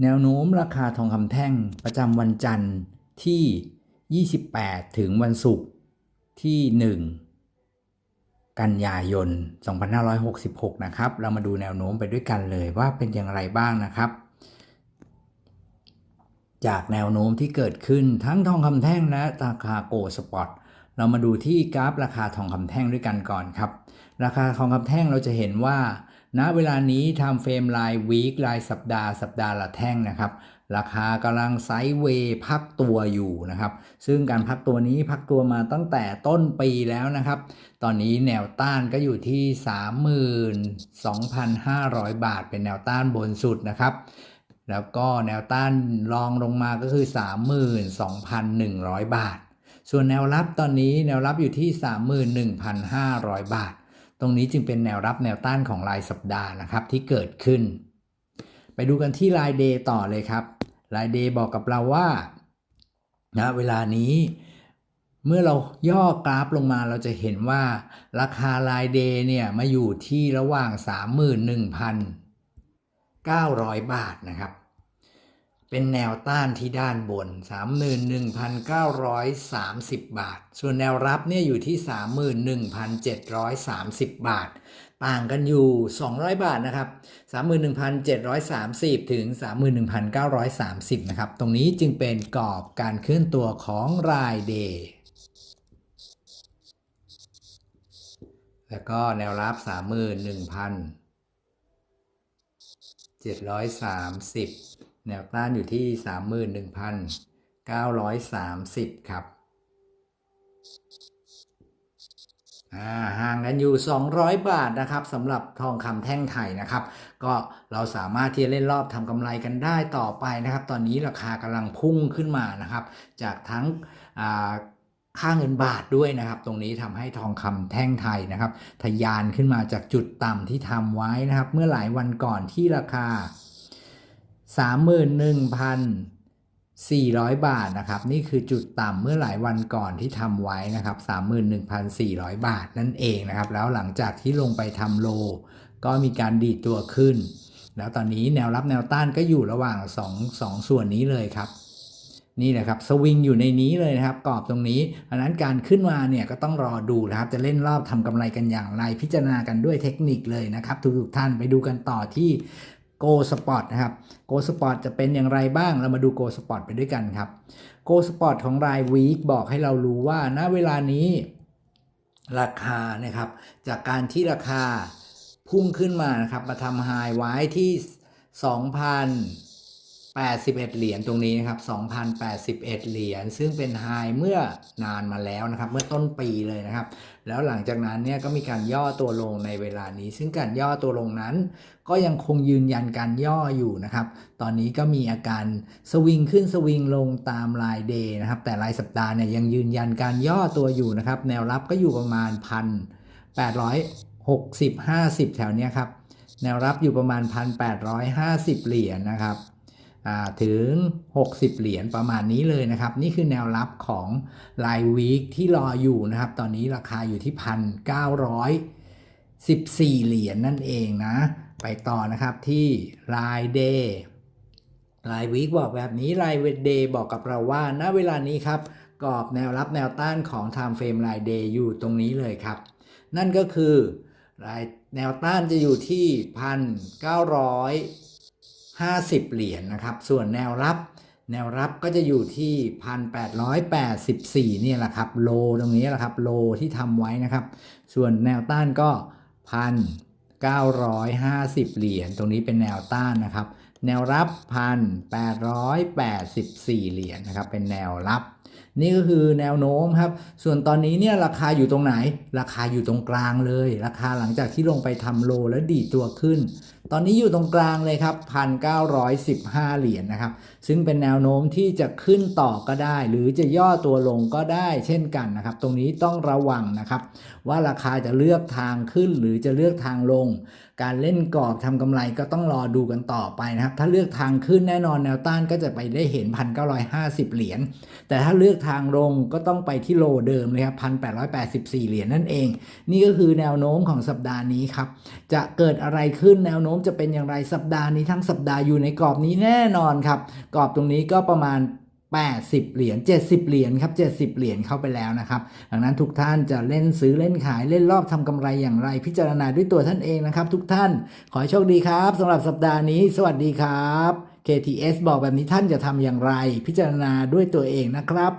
แนวโน้มราคาทองคำแท่งประจำวันจันทร์ที่ 28 ถึงวันศุกร์ที่ 1 กันยายน 2566 นะครับ เรามาดูแนวโน้มไปด้วยกันเลยว่าเป็นอย่างไรบ้างนะครับ จากแนวโน้มที่เกิดขึ้นทั้งทองคำแท่งและราคาโกลด์สปอตเรามาดูที่กราฟราคาทองคำแท่งด้วยกันก่อนครับ ราคาทองคำแท่งเราจะเห็นว่า ณเวลานี้ทำเฟรมรายวีครายสัปดาห์สัปดาห์ละแท่งนะครับ ราคากำลังไซด์เวย์พักตัวอยู่นะครับ ซึ่งการพักตัวนี้พักตัวมาตั้งแต่ต้นปีแล้วนะครับ ตอนนี้แนวต้านก็อยู่ที่ 32,500 บาท เป็นแนวต้านบนสุดนะครับแล้วก็แนวต้านรองลงมาก็คือ 32,100 บาท ส่วนแนวรับตอนนี้แนวรับอยู่ที่ 31,500 บาท ตรงนี้จึงเป็นแนวรับแนวต้านของรายสัปดาห์นะครับที่เกิดขึ้น ไปดูกันที่รายเดย์ต่อเลยครับรายเดย์บอกกับเราว่านะเวลานี้เมื่อเราย่อกราฟลงมาเราจะเห็นว่าราคารายเดย์เนี่ยมาอยู่ที่ระหว่าง 31,900 บาทนะครับ เป็นแนวต้านที่ด้านบน 31,930 บาท ส่วนแนวรับเนี่ยอยู่ที่ 31,730 บาท ต่างกันอยู่ 200 บาทนะครับ 31,730 ถึง 31,930 นะครับ ตรงนี้จึงเป็นกรอบการเคลื่อนตัวของรายเดย์แล้วก็แนวรับ 31,730 แนวต้านอยู่ที่ 31,930 ครับอ่าห่างกันอยู่ 200 บาทนะครับสำหรับทองคำแท่งไทยนะครับ ก็เราสามารถที่จะเล่นรอบทำกำไรกันได้ต่อไปนะครับ ตอนนี้ราคากำลังพุ่งขึ้นมานะครับ จากทั้งอ่าค่าเงินบาทด้วยนะครับ ตรงนี้ทำให้ทองคำแท่งไทยนะครับ ทะยานขึ้นมาจากจุดต่ำที่ทำไว้นะครับ เมื่อหลายวันก่อนที่ราคา 31,400 บาทนะครับ นี่คือจุดต่ำเมื่อหลายวันก่อนที่ทำไว้นะครับ 31,400 บาทนั่นเองนะครับ แล้วหลังจากที่ลงไปทำโล ก็มีการดีดตัวขึ้น แล้วตอนนี้แนวรับแนวต้านก็อยู่ระหว่าง 2 2 ส่วนนี้เลยครับนี่แหละครับสวิงอยู่ในนี้เลยนะครับกรอบตรงนี้เพราะนั้นการขึ้นมาเนี่ยก็ต้องรอดูนะครับ จะเล่นรอบทำกำไรกันอย่างไรพิจารณากันด้วยเทคนิคเลยนะครับ ทุกท่านไปดูกันต่อที่ Go Spot นะครับ Go Spot จะเป็นอย่างไรบ้าง เรามาดู Go Spot ไปด้วยกันครับ Go Spot ของรายวีคบอกให้เรารู้ว่า ณ เวลานี้ ราคานะครับ จากการที่ราคาพุ่งขึ้นมานะครับ มาทำไฮไว้ที่ 81 เหรียญตรงนี้นะครับ 2,081 เหรียญ ซึ่งเป็นไฮเมื่อนานมาแล้วนะครับ เมื่อต้นปีเลยนะครับ แล้วหลังจากนั้นเนี่ยก็มีการย่อตัวลงในเวลานี้ ซึ่งการย่อตัวลงนั้น ก็ยังคงยืนยันการย่ออยู่นะครับ ตอนนี้ก็มีอาการสวิงขึ้นสวิงลงตามรายเดย์นะครับ แต่รายสัปดาห์เนี่ยยังยืนยันการย่อตัวอยู่นะครับ แนวรับก็อยู่ประมาณพันแปดร้อยหกสิบห้าสิบแถวเนี้ยครับ แนวรับอยู่ประมาณพันแปดร้อยห้าสิบเหรียญนะครับ ถึง 60 เหรียญประมาณนี้เลยนะครับ นี่คือแนวรับของรายวีคที่รออยู่นะครับ ตอนนี้ราคาอยู่ที่พันเก้าร้อย14เหรียญนนั่นเองนะ ไปต่อนะครับที่รายเดย์รายวีคบอกแบบนี้รายเดย์บอกกับเราว่าณเวลานี้ครับกรอบแนวรับแนวต้านของ Time Frame รายเดย์อยู่ตรงนี้เลยครับ นั่นก็คือรายแนวต้านจะอยู่ที่1,950เหรียญนะครับ ส่วนแนวรับ แนวรับก็จะอยู่ที่ 1,884 เนี่ยแหละครับ โลตรงนี้แหละครับ โลที่ทำไว้นะครับ ส่วนแนวต้านก็ 1,950 เหรียญ ตรงนี้เป็นแนวต้านนะครับ แนวรับ 1,884 เหรียญนะครับ เป็นแนวรับนี่ก็คือแนวโน้มครับ ส่วนตอนนี้เนี่ยราคาอยู่ตรงไหน ราคาอยู่ตรงกลางเลย ราคาหลังจากที่ลงไปทำโลแล้วดีตัวขึ้น ตอนนี้อยู่ตรงกลางเลยครับ 1,915 เหรียญนะครับ ซึ่งเป็นแนวโน้มที่จะขึ้นต่อก็ได้ หรือจะย่อตัวลงก็ได้เช่นกันนะครับ ตรงนี้ต้องระวังนะครับ ว่าราคาจะเลือกทางขึ้นหรือจะเลือกทางลง การเล่นกรอบทำกำไรก็ต้องรอดูกันต่อไปนะครับ ถ้าเลือกทางขึ้นแน่นอนแนวต้านก็จะไปได้เห็น 1,950 เหรียญ แต่ถ้าเลือกทางลงก็ต้องไปที่โลเดิมเลยครับ 1,884 เหรียญนั่นเอง นี่ก็คือแนวโน้มของสัปดาห์นี้ครับ จะเกิดอะไรขึ้นแนวโน้มจะเป็นอย่างไรสัปดาห์นี้ทั้งสัปดาห์อยู่ในกรอบนี้แน่นอนครับ กรอบตรงนี้ก็ประมาณ80 เหรียญ 70 เหรียญครับ 70 เหรียญเข้าไปแล้วนะครับ ดังนั้นทุกท่านจะเล่นซื้อเล่นขายเล่นรอบทำกำไรอย่างไร พิจารณาด้วยตัวท่านเองนะครับ ทุกท่าน ขอให้โชคดีครับสำหรับสัปดาห์นี้ สวัสดีครับ KTS บอกแบบนี้ท่านจะทำอย่างไร พิจารณาด้วยตัวเองนะครับ